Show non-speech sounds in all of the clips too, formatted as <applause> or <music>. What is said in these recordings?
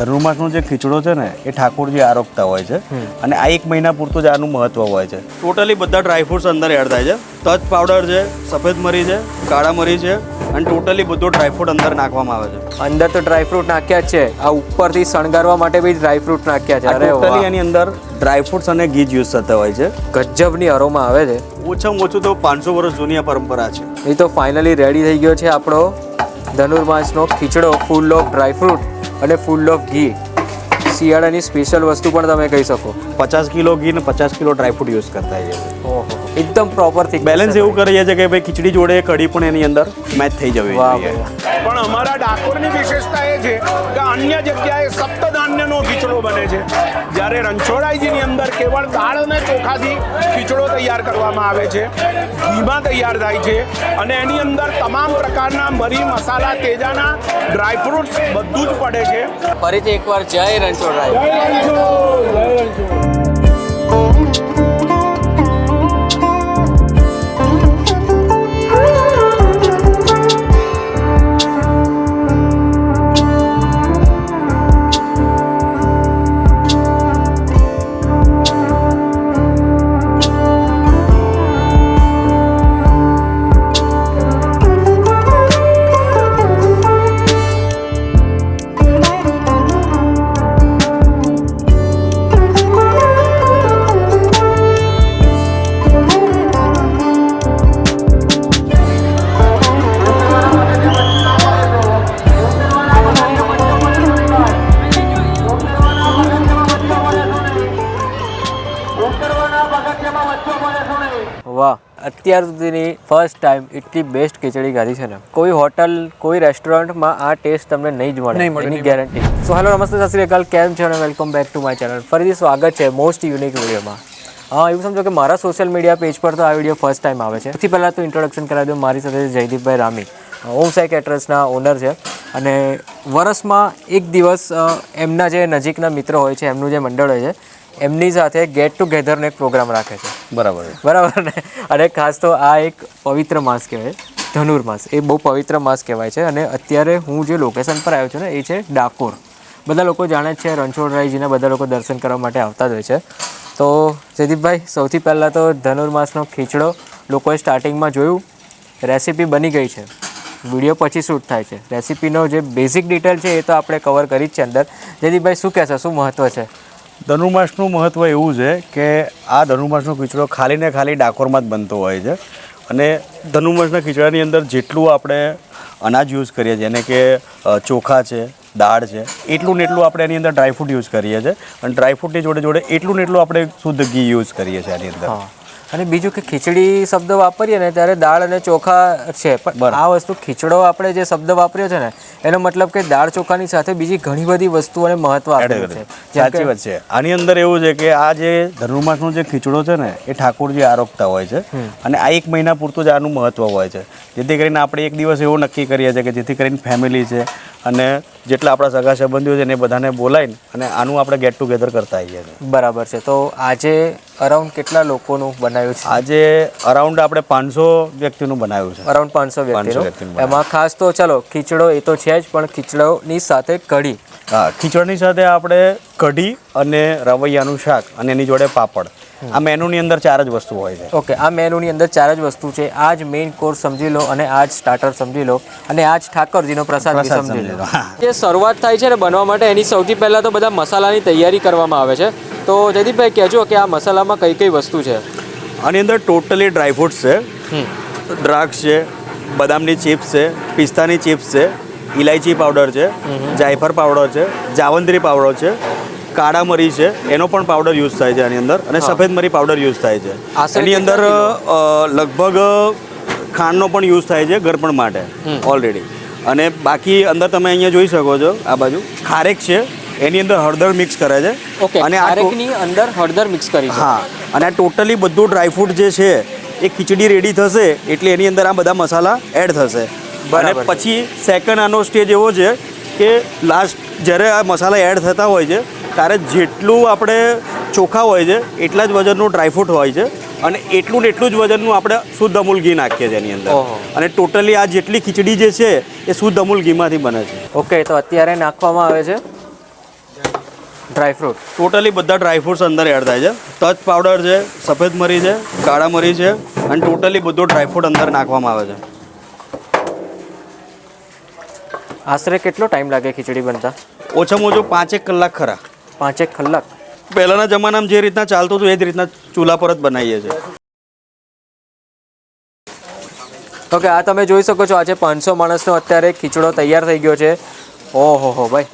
ધનુર્માસનો જે ખીચડો છે ને એ ઠાકોરજી આરોગતા હોય છે. અને આ એક મહિના પૂરતું જ આનું મહત્વ હોય છે. ટોટલી બધા ડ્રાયફ્રૂટ્સ અંદર એડ થાય છે. તજ પાવડર છે સફેદ મરી છે કાળા મરી છે અને ટોટલી બધું ડ્રાયફ્રૂટ અંદર નાખવામાં આવે છે. અંદર તો ડ્રાયફ્રૂટ નાખ્યા જ છે. આ ઉપરથી શણગારવા માટે બી ડ્રાયફ્રૂટ નાખ્યા છે. અરે ટોટલી એની અંદર ડ્રાયફ્રૂટ્સ અને ઘી જ યુઝ થતા હોય છે. ગજબની અરોમા આવે છે. ઓછામાં ઓછું તો પાંચસો વર્ષ જૂની આ પરંપરા છે. એ તો ફાઇનલી રેડી થઈ ગયો છે આપણો ધનુર્માસનો ખીચડો ફૂલ ઓફ ડ્રાયફ્રૂટ અને ફૂલ ઓફ ઘી શિયાળાની સ્પેશિયલ વસ્તુ પણ તમે કહી શકો. પચાસ કિલો ઘી ને પચાસ કિલો ડ્રાયફ્રૂટ યુઝ કરતા હોઈએ એકદમ પ્રોપરથી બેલેન્સ એવું કરીએ છીએ કે ભાઈ ખીચડી જોડે કઢી પણ એની અંદર મેચ થઈ જવી વાહ. પણ અમારા ડાકોરની વિશેષતા એ છે કે અન્ય જગ્યાએ સપ્તધાન્યનો ખીચડો બને છે. જ્યારે રણછોડાઈજીની અંદર કેવળ દાળ અને ચોખાથી ખીચડો તૈયાર કરવામાં આવે છે ઘીમાં તૈયાર થાય છે અને એની અંદર તમામ પ્રકારના મરી મસાલા તેજાના ડ્રાયફ્રૂટ્સ બધું જ પડે છે. ફરીથી એકવાર જય રણછોડરાય. વાહ અત્યાર સુધીની ફર્સ્ટ ટાઈમ એટલી બેસ્ટ ખીચડી ખાધી છે ને. કોઈ હોટલ કોઈ રેસ્ટોરન્ટમાં આ ટેસ્ટ તમને નહીં જ મળે. એની ગેરંટી સો હેલો નમસ્તે સત શ્રી અકાલ. કેમ છે અને welcome back to my channel ફરીથી સ્વાગત છે મોસ્ટ યુનિક વિડીયોમાં હા એવું સમજો કે મારા સોશિયલ મીડિયા પેજ પર તો આ વીડિયો ફર્સ્ટ ટાઈમ આવે છે. સૌથી પહેલાં તો ઇન્ટ્રોડક્શન કરાવી દઉં મારી સાથે જયદીપભાઈ રામી. હોમ સાઈ કેટરર્સના ઓનર છે અને વરસમાં એક દિવસ એમના જે નજીકના મિત્રો હોય છે એમનું જે મંડળ હોય છે એમની સાથે ગેટ ટુગેધરનો એક પ્રોગ્રામ રાખે છે. બરાબર બરાબર ને? અને ખાસ તો આ એક પવિત્ર માસ કહેવાય ધનુર માસ. એ બહુ પવિત્ર માસ કહેવાય છે અને અત્યારે હું જે લોકેશન પર આવ્યો છું ને એ છે ડાકોર. બધા લોકો જાણે છે રણછોડરાયજીના બધા લોકો દર્શન કરવા માટે આવતા જ હોય છે. તો જયદીપભાઈ સૌથી પહેલાં તો ધનુર્માસનો ખીચડો લોકોએ સ્ટાર્ટિંગમાં જોયું. રેસીપી બની ગઈ છે. વીડિયો પછી શૂટ થાય છે. રેસીપીનો જે બેઝિક ડિટેલ છે એ તો આપણે કવર કરી જ છે અંદર. જયદીપભાઈ શું કહેશો? શું મહત્ત્વ છે? ધનુર્માસનું મહત્ત્વ એવું છે કે આ ધનુર્માસનો ખીચડો ખાલી ને ખાલી ડાકોરમાં જ બનતો હોય છે. અને ધનુર્માસના ખીચડાની અંદર જેટલું આપણે અનાજ યુઝ કરીએ છીએ, જેને કે ચોખા છે, દાળ છે, એટલું ને એટલું આપણે એની અંદર ડ્રાયફ્રૂટ યુઝ કરીએ છીએ. અને ડ્રાયફ્રૂટની જોડે જોડે એટલું ને એટલું આપણે શુદ્ધ ઘી યુઝ કરીએ છીએ આની અંદર. અને બીજું કે ખીચડી શબ્દ વાપરીએ ને ત્યારે દાળ અને ચોખા છે પણ આ વસ્તુ ખીચડો આપણે જે શબ્દ વાપર્યો છે ને એનો મતલબ કે દાળ ચોખાની સાથે બીજી ઘણી બધી વસ્તુઓને મહત્વ આપેલું છે. સાચી વાત છે. આની અંદર એવું છે કે આ જે ધનુર્માસનો જે ખીચડો છે ને એ ઠાકોરજી આરોગતા હોય છે. અને આ એક મહિના પૂરતું જ આનું મહત્વ હોય છે. જેથી કરીને આપણે એક દિવસ એવો નક્કી કરીએ છીએ કે જેથી કરીને ફેમિલી છે અને જેટલા આપણા સગા સંબંધીઓ છે ને એ બધાને બોલાવીને અને આનું આપણે ગેટ ટુગેધર કરતા આવીએ છીએ. બરાબર છે. તો આજે અરાઉન્ડ કેટલા લોકોનું બનાવ્યું છે? આજે અરાઉન્ડ આપણે પાંચસો વ્યક્તિનું બનાવ્યું છે. અરાઉન્ડ પાંચસો વ્યક્તિનું? વ્યક્તિનું એમાં ખાસ તો ચલો ખીચડો એ તો છે જ પણ ખીચડોની સાથે કઢી. હા ખીચડની સાથે આપણે કઢી અને રવૈયાનું શાક અને એની જોડે પાપડ. આ મેનુની અંદર ચાર જ વસ્તુ હોય છે. ઓકે આ મેનુની અંદર ચાર જ વસ્તુ છે. આ જ મેઇન કોર્સ સમજી લો અને આ જ સ્ટાર્ટર સમજી લો અને આ જ ઠાકોરજીનો પ્રસાદ સમજી લો. જે શરૂઆત થાય છે ને બનવા માટે એની સૌથી પહેલાં તો બધા મસાલાની તૈયારી કરવામાં આવે છે. તો જયદીપભાઈ કહેજો કે આ મસાલામાં કઈ કઈ વસ્તુ છે? આની અંદર ટોટલી ડ્રાયફ્રૂટ્સ છે દ્રાક્ષ છે બદામની ચિપ્સ છે પિસ્તાની ચિપ્સ છે ઇલાયચી પાવડર છે જાયફર પાવડર છે જાવંત્રી પાવડર છે કાળા મરી છે એનો પણ પાવડર યુઝ થાય છે આની અંદર અને. સફેદ મરી પાવડર યુઝ થાય છે. એની અંદર લગભગ ખાંડનો પણ યુઝ થાય છે ગરપણ માટે ઓલરેડી. અને બાકી અંદર તમે અહીંયા જોઈ શકો છો આ બાજુ ખારેક છે એની અંદર હળદર મિક્સ કરે છે. ઓકે અને આ ટો- અંદર હળદર મિક્સ કરી હા અને આ ટોટલી બધું ડ્રાયફ્રૂટ જે છે એ ખીચડી રેડી થશે એટલે એની અંદર આ બધા મસાલા એડ થશે. અને. પછી સેકન્ડ આનો સ્ટેજ એવો છે કે લાસ્ટ જ્યારે આ મસાલા એડ થતા હોય છે ત્યારે જેટલું આપણે ચોખા હોય છે એટલા જ વજનનું ડ્રાયફ્રૂટ હોય છે અને એટલું ને એટલું જ વજનનું આપણે શુદ્ધ અમૂલ ઘી નાખીએ છીએ એની અંદર. અને ટોટલી આ જેટલી ખીચડી જે છે એ શુદ્ધ અમૂલ ઘીમાંથી બને છે. ઓકે તો અત્યારે નાખવામાં આવે છે. ડ્રાયફ્રૂટ ટોટલી બધા ડ્રાયફ્રૂટ્સ અંદર એડ થાય છે. તજ પાવડર છે સફેદ મરી છે કાળા મરી છે અને ટોટલી બધો ડ્રાયફ્રૂટ અંદર નાખવામાં આવે છે. આશરે કેટલો ટાઈમ લાગે ખીચડી બનતા? ઓછામાં ઓછું પાંચેક કલાક ખરા. પાંચેક કલાક? પહેલાંના જમાનામાં જે રીતના ચાલતું હતું એ જ રીતના ચૂલા પર જ બનાવીએ છીએ. તો કે આ તમે જોઈ શકો છો આજે પાંચસો માણસનો અત્યારે ખીચડો તૈયાર થઈ ગયો છે. ઓહો હો ભાઈ.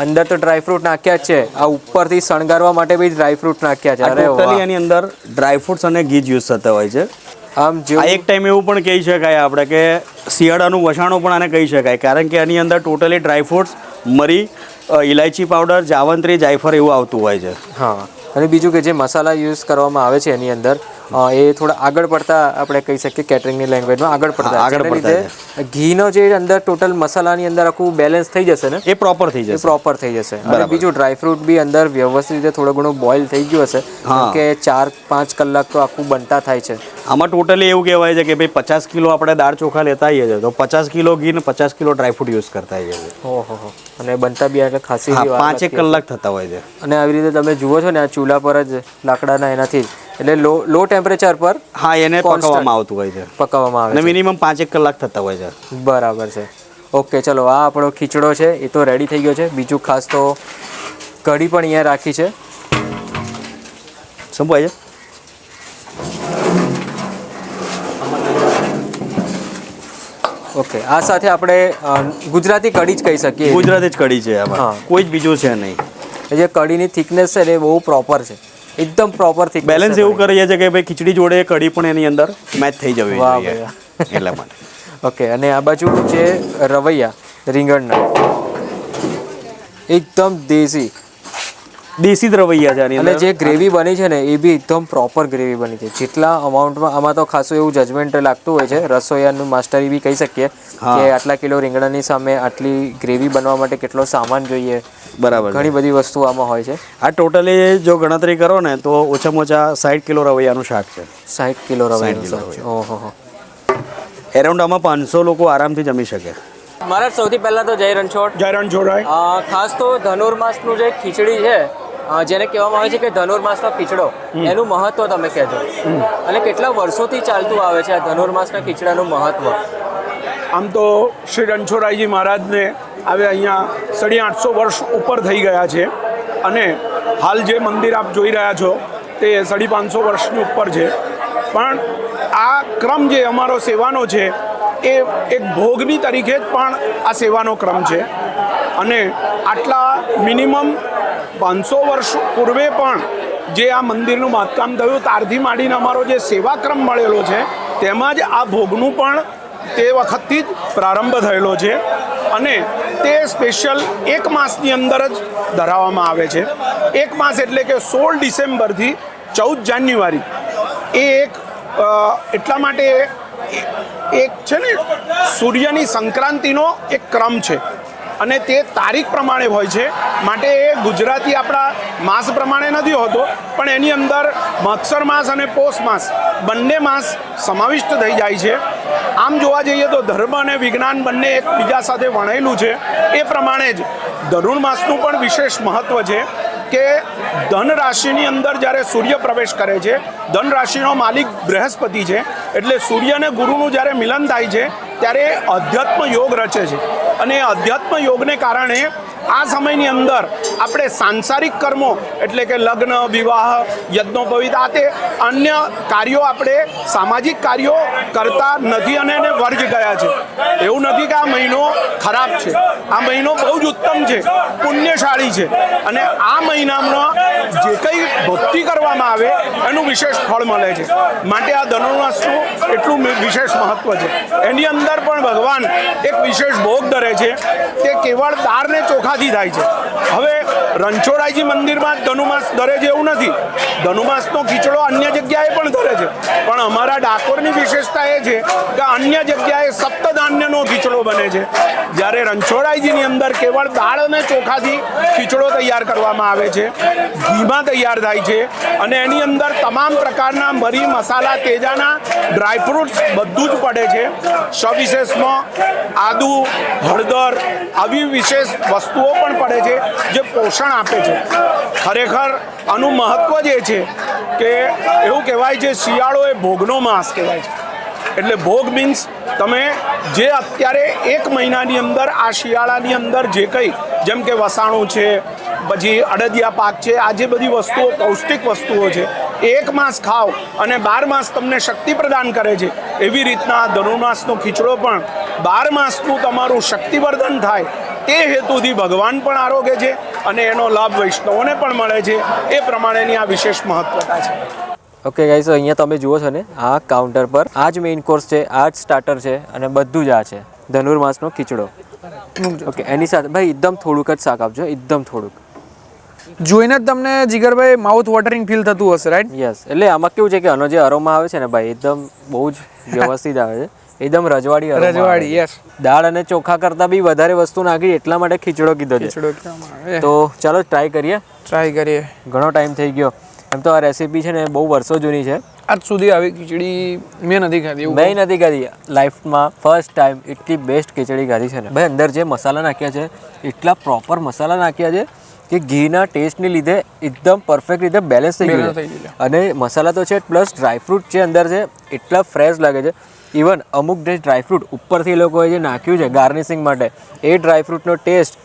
અંદર તો ડ્રાયફ્રૂટ નાખ્યા જ છે. આ ઉપરથી શણગારવા માટે બી ડ્રાયફ્રૂટ નાખ્યા છે. અરે ટોટલી એની અંદર ડ્રાયફ્રૂટ્સ અને ઘી યુઝ થતા હોય છે. આમ જો એક ટાઈમ એવું પણ કહી શકાય આપણે કે શિયાળાનું વસાણું પણ આને કહી શકાય. કારણ કે એની અંદર ટોટલી ડ્રાયફ્રૂટ્સ મરી ઇલાયચી પાવડર જાવંત્રી જાયફળ એવું આવતું હોય છે. હા. અને બીજું કે જે મસાલા યુઝ કરવામાં આવે છે એની અંદર એ થોડા આગળ પડતા આપણે કહી શકીએ કેટરિંગની લેંગ્વેજમાં આગળ પડતા. આગળ પડતા ઘીનો જે અંદર ટોટલ મસાલાની અંદર આખું બેલેન્સ થઈ જશે ને એ પ્રોપર થઈ જશે. પ્રોપર થઈ જશે. અને. બીજું ડ્રાયફ્રૂટ બી અંદર વ્યવસ્થિત રીતે થોડું ઘણું બોઇલ થઈ ગયું હશે. કે ચાર પાંચ કલાક તો આખું બનતા થાય છે. આમાં ટોટલી એવું કહેવાય છે કે ભાઈ પચાસ કિલો આપણે દાળ ચોખા લેતા આવીએ છીએ તો પચાસ કિલો ઘી ને પચાસ કિલો ડ્રાયફ્રૂટ યુઝ કરતા આવીએ છીએ. ઓહો અને બનતા બી એટલે ખાસી પાંચેક કલાક થતા હોય છે. અને આવી રીતે તમે જુઓ છો ને આ ચૂલા પર જ લાકડાના એનાથી એટલે લો લો ટેમ્પરેચર પર હા એને પકવવામાં આવતું હોય છે. પકવવામાં આવે અને મિનિમમ પાંચેક કલાક થતા હોય છે. બરાબર છે. ઓકે ચલો આ આપણો ખીચડો છે એ તો રેડી થઈ ગયો છે. બીજું ખાસ તો કઢી પણ અહીંયા રાખી છે. સમજાય છે? ઓકે આ સાથે આપણે ગુજરાતી કઢી જ કહી શકીએ. ગુજરાતી જ કઢી છે આમાં. કોઈ જ બીજું છે નહીં. એ જે કઢીની થિકનેસ છે ને એ બહુ પ્રોપર છે. એકદમ પ્રોપરથી બેલેન્સ એવું કરીએ છીએ કે ભાઈ ખીચડી જોડે કઢી પણ એની અંદર મેચ થઈ જવી વાહ જોઈએ. એટલા માટે. <laughs> ઓકે અને આ બાજુ છે રવૈયા રીંગણના એકદમ દેશી દેશી દ્રવૈયા રવૈયા છે અને જે ગ્રેવી બની છે ને એ બી એકદમ પ્રોપર ગ્રેવી બની છે. જેટલા અમાઉન્ટમાં આમાં તો ખાસું એવું જજમેન્ટ લાગતું હોય છે. રસોઈયાનું માસ્ટરી બી કહી શકીએ કે આટલા કિલો રીંગણાની સામે આટલી ગ્રેવી બનવા માટે કેટલો સામાન જોઈએ. બરાબર ઘણી બધી વસ્તુ આમાં હોય છે. આ ટોટલી જો ગણતરી કરો ને તો ઓછામાં ઓછા સાઠ કિલો રવૈયાનું શાક છે. સાઠ કિલો રવૈયાનું શાક છે. ઓહો હો એરાઉન્ડ આમાં પાંચસો લોકો આરામથી જમી શકે. મારા સૌથી પહેલા તો જય રણછોડ. જયરણ રણછોડ ખાસ તો ધનુર્માસનું જે ખીચડી છે જેને કહેવામાં આવે છે કે ધનુર્માસનો ખીચડો. એનું મહત્વ તમે કહેજો. અને કેટલા વર્ષોથી ચાલતું આવે છે આ ધનુર્માસના ખીચડાનું મહત્વ? આમ તો શ્રી રણછોડરાયજી મહારાજને હવે અહીંયા સાડી આઠસો વર્ષ ઉપર થઈ ગયા છે. અને હાલ જે મંદિર આપ જોઈ રહ્યા છો તે સાડી પાંચસો વર્ષની ઉપર છે. પણ આ ક્રમ જે અમારો સેવાનો છે એ એક ભોગની તરીકે જ પણ આ સેવાનો ક્રમ છે. અને આટલા મિનિમમ પાંચસો વર્ષ પૂર્વે પણ જે આ મંદિરનું બાંધકામ થયું ત્યારથી માંડીને અમારો જે સેવાક્રમ મળેલો છે, તેમાં જ આ ભોગનું પણ તે વખતથી જ પ્રારંભ થયેલો છે અને તે સ્પેશિયલ એક માસની અંદર જ ધરાવવામાં આવે છે. એક માસ એટલે કે સોળ ડિસેમ્બરથી ચૌદ જાન્યુઆરી. એ એક એટલા માટે એક છે ને, સૂર્યની સંક્રાંતિનો એક ક્રમ છે. અને તે તારીખ પ્રમાણે હોય છે. માટે એ ગુજરાતી આપણા માસ પ્રમાણે નથી હોતો, પણ એની અંદર મત્સર માસ અને પોષ માસ બંને માસ સમાવિષ્ટ થઈ જાય છે. આમ જોવા જઈએ તો ધર્મ અને વિજ્ઞાન બંને એકબીજા સાથે વણાયેલું છે. એ પ્રમાણે જ ધનુર માસનું પણ વિશેષ મહત્ત્વ છે કે ધન રાશિની અંદર જ્યારે સૂર્ય પ્રવેશ કરે છે, ધન રાશિનો માલિક બૃહસ્પતિ છે. એટલે સૂર્ય અને ગુરુનું જ્યારે મિલન થાય છે, ત્યારે અધ્યાત્મ યોગ રચે છે. અને આધ્યાત્મ યોગને કારણે આ સમયની અંદર આપણે સાંસારિક કર્મો એટલે કે લગ્ન, વિવાહ, યજ્ઞોપવિત આ તે અન્ય કાર્યો આપણે સામાજિક કાર્યો કરતા નથી અને એને વર્ગ ગયા છે. એવું નથી કે આ મહિનો ખરાબ છે. આ મહિનો બહુ જ ઉત્તમ છે, પુણ્યશાળી છે. અને આ મહિનામાં જે કંઈ ભક્તિ કરવામાં આવે એનું વિશેષ ફળ મળે છે. માટે આ ધનુર્માસનું એટલું વિશેષ મહત્ત્વ છે. એની અંદર પણ ભગવાન એક વિશેષ ભોગ ધરે છે તે કેવળ દાળ ને ચોખાથી થાય છે. હવે રણછોડાઈજી મંદિરમાં ધનુમાસ દરે છે એવું નથી. ધનુમાસનો ખીચડો અન્ય જગ્યાએ પણ ધરે છે. પણ અમારા ડાકોરની વિશેષતા એ છે કે અન્ય જગ્યાએ સપ્તધાન્યનો ખીચડો બને છે. જ્યારે રણછોડાઈજીની અંદર કેવળ દાળ અને ચોખાથી ખીચડો તૈયાર કરવામાં આવે છે, ઘીમાં તૈયાર થાય છે અને એની અંદર તમામ પ્રકારના મરી મસાલા, તેજાના ડ્રાયફ્રૂટ્સ બધું જ પડે છે. સવિશેષમાં આદુ, હળદર આવી વિશેષ વસ્તુઓ પણ પડે છે જે પોષણ આપે છે. ખરેખર આનું મહત્ત્વ જે છે કે એવું કહેવાય છે, શિયાળો એ ભોગનો માસ કહેવાય છે. એટલે ભોગ મીન્સ તમે જે અત્યારે એક મહિનાની અંદર, આ શિયાળાની અંદર જે કંઈ, જેમ કે વસાણું છે, પછી અડદિયા પાક છે, આ જે બધી વસ્તુઓ, પૌષ્ટિક વસ્તુઓ છે એક માસ ખાઓ અને બાર માસ તમને શક્તિ પ્રદાન કરે છે. એવી રીતના ધનુર્માસનો ખીચડો પણ બાર માસનું તમારું શક્તિવર્ધન થાય, તે હેતુથી ભગવાન પણ આરોગે છે. અને એનો લાભ વૈષ્ણવોને પણ મળે છે. એ પ્રમાણેની આ વિશેષ મહત્વતા છે. ઓકે ગાઈસ અહીંયા તમે જુઓ છો ને આ કાઉન્ટર પર આ જ મેઇન કોર્સ છે આ જ સ્ટાર્ટર છે અને બધું જ આ છે. ધનુર્માસનો ખીચડો. ઓકે એની સાથે ભાઈ એકદમ થોડુંક જ શાક આપજો એકદમ થોડુંક. જોઈને જ તમને જીગરભાઈ માઉથ વોટરિંગ ફીલ થતું હશે રાઈટ યસ એટલે આમાં કેવું છે કે આનો જે અરોમા આવે છે ને ભાઈ એકદમ બહુ જ વ્યવસ્થિત આવે છે. એકદમ રજવાડી રજવાડી યસ દાળ અને ચોખા કરતાં બી વધારે વસ્તુ નાખી એટલા માટે ખીચડો કીધો છે. તો ચાલો ટ્રાય કરીએ. ટ્રાય કરીએ. ઘણો ટાઈમ થઈ ગયો. એમ તો આ રેસીપી છે ને બહુ વર્ષો જૂની છે. આજ સુધી આવી ખીચડી મેં નથી ખાધી મેં નથી ખાધી. લાઈફમાં ફર્સ્ટ ટાઈમ એટલી બેસ્ટ ખીચડી ખાધી છે ને. ભાઈ અંદર જે મસાલા નાખ્યા છે એટલા પ્રોપર મસાલા નાખ્યા છે કે ઘીના ટેસ્ટને લીધે એકદમ પરફેક્ટ રીતે બેલેન્સ થઈ ગયું અને મસાલા તો છે પ્લસ ડ્રાયફ્રૂટ જે અંદર છે એટલા ફ્રેશ લાગે છે. ઇવન અમુક જે ડ્રાયફ્રૂટ ઉપરથી એ લોકોએ જે નાખ્યું છે ગાર્નિશિંગ માટે એ ડ્રાયફ્રૂટનો ટેસ્ટ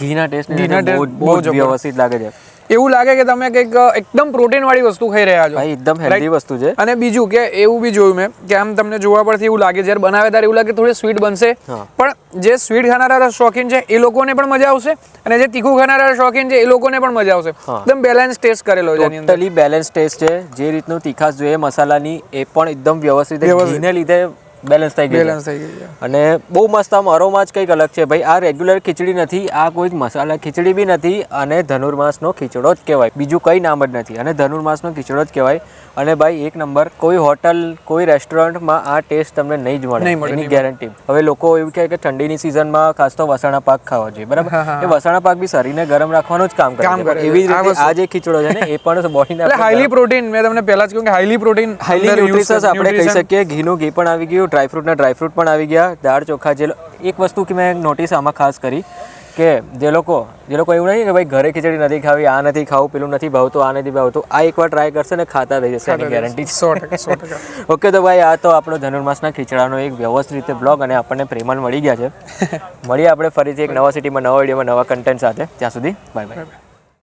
ઘીના ટેસ્ટ ઘીના બહુ જ વ્યવસ્થિત લાગે છે. એવું લાગે કે તમે કંઈક એકદમ પ્રોટીન વાળી વસ્તુ ખાઈ રહ્યા છો. ભાઈ એકદમ હેલ્ધી વસ્તુ છે. અને બીજું કે એવું બી જોયું મેં કે આમ તમને જોવા પરથી એવું લાગે જ્યારે બનાવે ત્યારે એવું લાગે થોડી સ્વીટ બનશે. પણ જે સ્વીટ ખાનારા શોખીન છે એ લોકોને પણ મજા આવશે અને જે તીખું ખાનારા શોખીન છે એ લોકોને પણ મજા આવશે. એકદમ બેલેન્સ ટેસ્ટ કરેલો છે ટોટલી બેલેન્સ ટેસ્ટ છે. જે રીતનું તીખાશ જોઈએ મસાલાની એ પણ એકદમ વ્યવસ્થિત વ્યવસ્થિત. ઘીને લીધે બેલેન્સ થઈ ગયું બેલેન્સ થઈ ગઈ અને બહુ મસ્ત આમ અરોમા જ કંઈક અલગ છે. ભાઈ આ રેગ્યુલર ખીચડી નથી આ કોઈક મસાલા ખીચડી બી નથી અને ધનુર્માસનો ખીચડો જ કહેવાય. બીજું કંઈ નામ જ નથી. અને ધનુર્માસનો ખીચડો જ કહેવાય. અને ભાઈ એક નંબર કોઈ હોટલ કોઈ રેસ્ટોરન્ટમાં આ ટેસ્ટ તમને નહીં જ મળે. એની ગેરંટી હવે લોકો એવું કહે કે ઠંડીની સિઝનમાં ખાસ તો વસાણા પાક ખાવા જોઈએ બરાબર? એ વસાણા પાક બી શરીરને ગરમ રાખવાનું જ કામ કરે એવી જ આ રીતે આ જે ખીચડો છે ને એ પણ બોડીને હાઈલી પ્રોટીન મેં તમને પહેલા જ કહ્યું કે હાઈલી પ્રોટીન હાઈલી ન્યુટ્રિશન્સ આપણે કહી શકીએ ઘીનું ઘી પણ આવી ગયું ડ્રાયફ્રૂટના ડ્રાયફ્રૂટ પણ આવી ગયા. દાળ ચોખા જે એક વસ્તુ કે મેં નોટિસ આમાં ખાસ કરી કે જે લોકો જે લોકો એવું નહીં કે ભાઈ ઘરે ખીચડી નથી ખાવી આ નથી ખાવું પેલું નથી ભાવતું આ નથી ભાવતું આ એકવાર ટ્રાય કરશે ને ખાતા થઈ જશે એની ગેરંટી સો <laughs> ઓકે તો ભાઈ આ તો આપણો ધનુર્માસના ખીચડાનો એક વ્યવસ્થિત રીતે બ્લોગ અને આપણને પ્રેમાન મળી ગયા છે. <laughs> મળીએ આપણે ફરીથી એક નવા સિટીમાં નવા વિડીયોમાં નવા કન્ટેન્ટ સાથે. ત્યાં સુધી બાય બાય